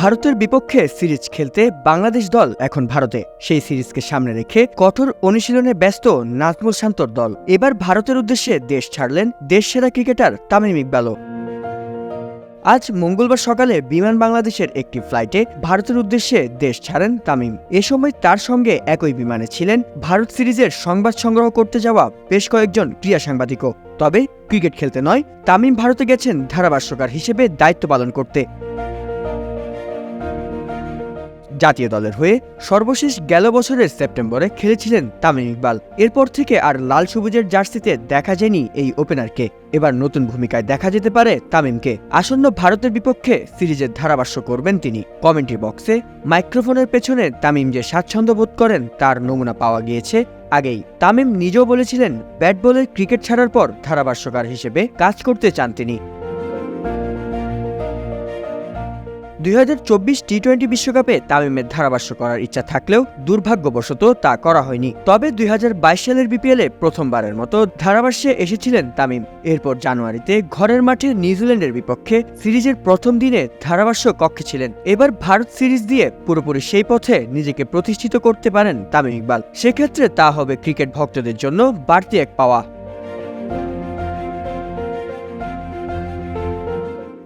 ভারতের বিপক্ষে সিরিজ খেলতে বাংলাদেশ দল এখন ভারতে। সেই সিরিজকে সামনে রেখে কঠোর অনুশীলনে ব্যস্ত নাজমুল শান্তর দল। এবার ভারতের উদ্দেশ্যে দেশ ছাড়লেন দেশ সেরা ক্রিকেটার তামিম ইকবালও। আজ মঙ্গলবার সকালে বিমান বাংলাদেশের একটি ফ্লাইটে ভারতের উদ্দেশ্যে দেশ ছাড়েন তামিম। এ সময় তার সঙ্গে একই বিমানে ছিলেন ভারত সিরিজের সংবাদ সংগ্রহ করতে যাওয়া বেশ কয়েকজন ক্রীড়া সাংবাদিকও। তবে ক্রিকেট খেলতে নয়, তামিম ভারতে গেছেন ধারাভাষ্যকার হিসেবে দায়িত্ব পালন করতে। জাতীয় দলের হয়ে সর্বশেষ গেল বছরের সেপ্টেম্বরে খেলেছিলেন তামিম ইকবাল। এরপর থেকে আর লাল সবুজের জার্সিতে দেখা যায়নি এই ওপেনারকে। এবার নতুন ভূমিকায় দেখা যেতে পারে তামিমকে। আসন্ন ভারতের বিপক্ষে সিরিজের ধারাভাষ্য করবেন তিনি। কমেন্ট্রি বক্সে মাইক্রোফোনের পেছনে তামিম যে স্বাচ্ছন্দ্য বোধ করেন, তার নমুনা পাওয়া গিয়েছে আগেই। তামিম নিজেও বলেছিলেন, ব্যাট বলের ক্রিকেট ছাড়ার পর ধারাভাষ্যকার হিসেবে কাজ করতে চান তিনি। দুই টি টোয়েন্টি বিশ্বকাপে তামিমের ধারাভাষ্য করার ইচ্ছা থাকলেও দুর্ভাগ্যবশত তা করা হয়নি। তবে দুই হাজার বাইশ সালের বিপিএলে প্রথমবারের মতো ধারাভাষ্যে এসেছিলেন তামিম। এরপর জানুয়ারিতে ঘরের মাঠে নিউজিল্যান্ডের বিপক্ষে সিরিজের প্রথম দিনে ধারাভাষ্য কক্ষে ছিলেন। এবার ভারত সিরিজ দিয়ে পুরোপুরি সেই পথে নিজেকে প্রতিষ্ঠিত করতে পারেন তামিম ইকবাল। সেক্ষেত্রে তা হবে ক্রিকেট ভক্তদের জন্য বাড়তি এক পাওয়া।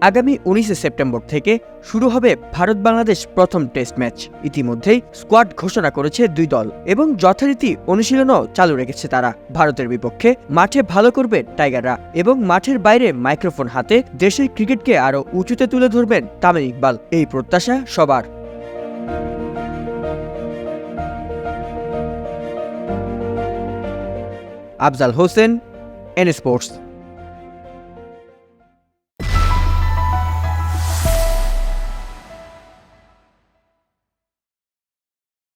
আগামী উনিশে সেপ্টেম্বর থেকে শুরু হবে ভারত বাংলাদেশ প্রথম টেস্ট ম্যাচ। ইতিমধ্যেই স্কোয়াড ঘোষণা করেছে দুই দল এবং যথারীতি অনুশীলনও চালু রেখেছে তারা। ভারতের বিপক্ষে মাঠে ভালো করবে টাইগাররা এবং মাঠের বাইরে মাইক্রোফোন হাতে দেশের ক্রিকেটকে আরও উঁচুতে তুলে ধরবেন তামিম ইকবাল। এই প্রত্যাশা সবার। Afzal Hossain, N sports.